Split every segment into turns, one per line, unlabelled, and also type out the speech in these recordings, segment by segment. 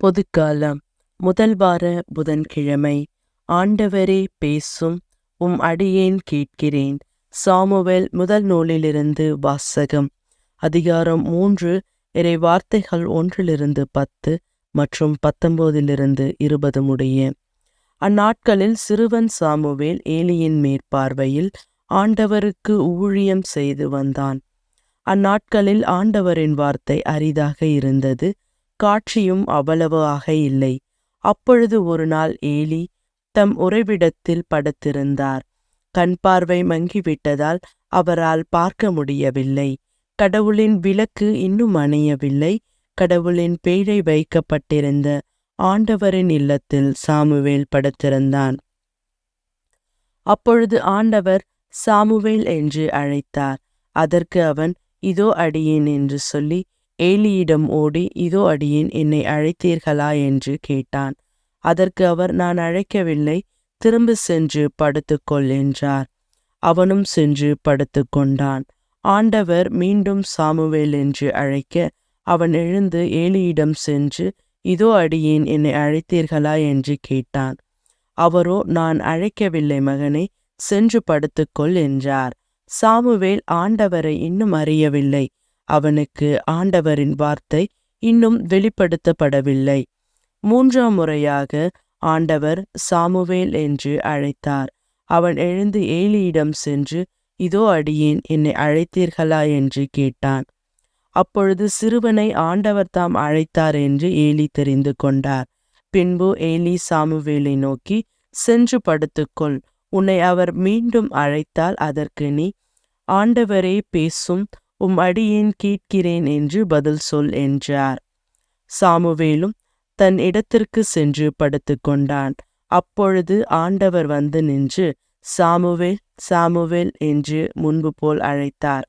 பொதுக்காலம். முதல் வார புதன்கிழமை. ஆண்டவரே பேசும் உம் அடியேன் கேட்கிறேன். சாமுவேல் முதல் நூலிலிருந்து வாசகம். அதிகாரம் மூன்று இறை வார்த்தைகள் ஒன்றிலிருந்து பத்து மற்றும் பத்தொன்பதிலிருந்து இருபது முடிய. அந்நாட்களில் சிறுவன் சாமுவேல் ஏலியின் மேற்பார்வையில் ஆண்டவருக்கு ஊழியம் செய்து வந்தான். அந்நாட்களில் ஆண்டவரின் வார்த்தை அரிதாக இருந்தது. காட்சியும் அவ்வளவு ஆக இல்லை. அப்பொழுது ஒரு நாள் ஏலி தம் உறைவிடத்தில் படுத்திருந்தார். கண் பார்வை மங்கிவிட்டதால் அவரால் பார்க்க முடியவில்லை. கடவுளின் விளக்கு இன்னும் அணையவில்லை. கடவுளின் பேழை வைக்கப்பட்டிருந்த ஆண்டவரின் இல்லத்தில் சாமுவேல் படுத்திருந்தான். அப்பொழுது ஆண்டவர் சாமுவேல் என்று அழைத்தார். அதற்கு அவன் இதோ அடியேன் என்று சொல்லி ஏலியிடம் ஓடி இதோ அடியேன் என்னை அழைத்தீர்களா? என்று கேட்டான். அதற்கு அவர் நான் அழைக்கவில்லை திரும்ப சென்று படுத்துக்கொள் என்றார். அவனும் சென்று படுத்துக்கொண்டான். ஆண்டவர் மீண்டும் சாமுவேல் என்று அழைக்க அவன் எழுந்து ஏலியிடம் சென்று இதோ அடியேன் என்னை அழைத்தீர்களா? என்று கேட்டான். அவரோ நான் அழைக்கவில்லை மகனே சென்று படுத்துக்கொள் என்றார். சாமுவேல் ஆண்டவரை இன்னும் அறியவில்லை. அவனுக்கு ஆண்டவரின் வார்த்தை இன்னும் வெளிப்படுத்தப்படவில்லை. மூன்றாம் முறையாக ஆண்டவர் சாமுவேல் என்று அழைத்தார். அவன் எழுந்து ஏலியிடம் சென்று இதோ அடியேன் என்னை அழைத்தீர்களா? என்று கேட்டான். அப்பொழுது சிறுவனை ஆண்டவர் தாம் அழைத்தார் என்று ஏலி தெரிந்து கொண்டார். பின்பு ஏலி சாமுவேலை நோக்கி சென்று படுத்துக்கொள். உன்னை அவர் மீண்டும் அழைத்தால் அதற்கு நீ ஆண்டவரே பேசும் உம் அடியேன் கேட்கிறேன் என்று பதில் சொல் என்றார். சாமுவேலும் தன் இடத்திற்கு சென்று படுத்துக்கொண்டான் அப்பொழுது ஆண்டவர் வந்து நின்று சாமுவேல் சாமுவேல் என்று முன்பு போல் அழைத்தார்.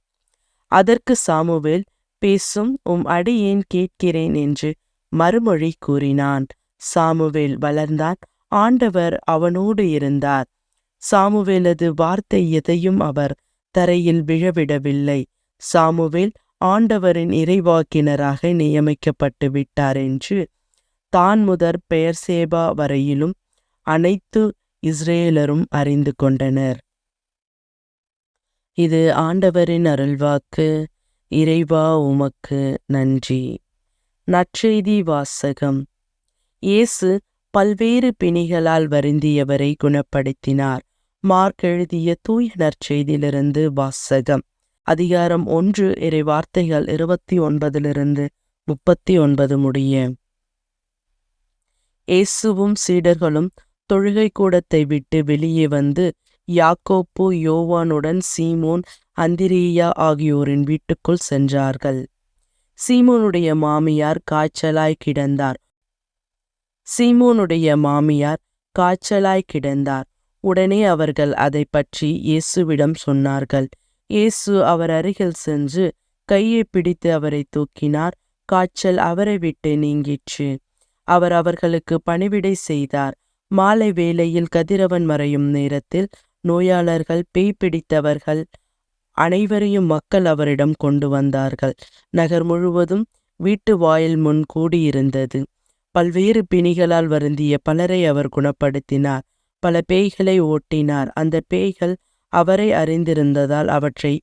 அதற்கு சாமுவேல் பேசும் உம் அடியேன் கேட்கிறேன் என்று மறுமொழி கூறினான். சாமுவேல் வளர்ந்தான். ஆண்டவர் அவனோடு இருந்தார். சாமுவேலது வார்த்தை எதையும் அவர் தரையில் விழவிடவில்லை. சாமுவேல் ஆண்டவரின் இறைவாக்கினராக நியமிக்கப்பட்டு விட்டார் என்று தான் முதற் பெயர் சேபா வரையிலும் அனைத்து இஸ்ரேலரும் அறிந்து கொண்டனர். இது ஆண்டவரின் அருள்வாக்கு இறைவா உமக்கு நன்றி. நற்செய்தி வாசகம். இயேசு பல்வேறு பிணிகளால் வருந்தியவரை குணப்படுத்தினார். மார்க் எழுதிய தூய நற்செய்தியிலிருந்து வாசகம். அதிகாரம் ஒன்று இறை வார்த்தைகள் இருபத்தி ஒன்பதிலிருந்து முப்பத்தி ஒன்பது முடிய. இயேசுவும் சீடர்களும் தொழுகை கூடத்தை விட்டு வெளியே வந்து யாக்கோப்பு யோவானுடன் சீமோன் அந்திரியா ஆகியோரின் வீட்டுக்குள் சென்றார்கள். சீமோனுடைய மாமியார் காய்ச்சலாய் கிடந்தார். சீமோனுடைய மாமியார் காய்ச்சலாய் கிடந்தார். உடனே அவர்கள் அதை பற்றி இயேசுவிடம் சொன்னார்கள். இயேசு அவர் அருகில் சென்று கையை பிடித்து அவரை தூக்கினார். காய்ச்சல் அவரை விட்டு நீங்கிற்று. அவர் அவர்களுக்கு பணிவிடை செய்தார். மாலை வேளையில் கதிரவன் மறையும் நேரத்தில் நோயாளர்கள் பேய் பிடித்தவர்கள் அனைவரையும் மக்கள் அவரிடம் கொண்டு வந்தார்கள். நகர் முழுவதும் வீட்டு வாயில் முன் கூடியிருந்தது. பல்வேறு பிணிகளால் வருந்திய பலரை அவர் குணப்படுத்தினார். பல பேய்களை ஓட்டினார். அந்த பேய்கள் அவரை அறிந்திருந்ததால் அவற்றை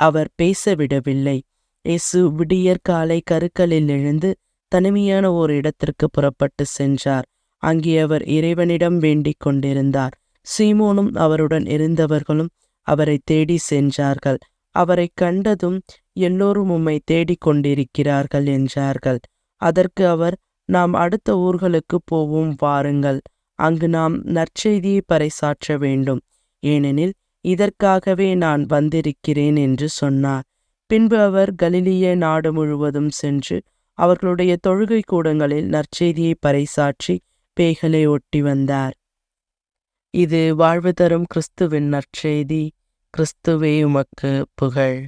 அவர் பேசவிடவில்லை. இயேசு விடியற் காலை கருக்களில் எழுந்து தனிமையான ஓர் இடத்திற்கு புறப்பட்டு சென்றார். அங்கே அவர் இறைவனிடம் வேண்டிக் கொண்டிருந்தார். சீமோனும் அவருடன் இருந்தவர்களும் அவரை தேடி சென்றார்கள். அவரை கண்டதும் எல்லோரும் உம்மை தேடிக் கொண்டிருக்கிறார்கள் என்றார்கள். அதற்கு அவர் நாம் அடுத்த ஊர்களுக்கு போவோம் வாருங்கள். அங்கு நாம் நற்செய்தியை பறைசாற்ற வேண்டும். ஏனெனில் இதற்காகவே நான் வந்திருக்கிறேன் என்று சொன்னார். பின்பு அவர் கலிலிய நாடு முழுவதும் சென்று அவர்களுடைய தொழுகை கூடங்களில் நற்செய்தியை பறைசாற்றி பேகலை ஒட்டி வந்தார். இது வாழ்வு தரும் கிறிஸ்துவின் நற்செய்தி. கிறிஸ்துவே உமக்கு புகழ்.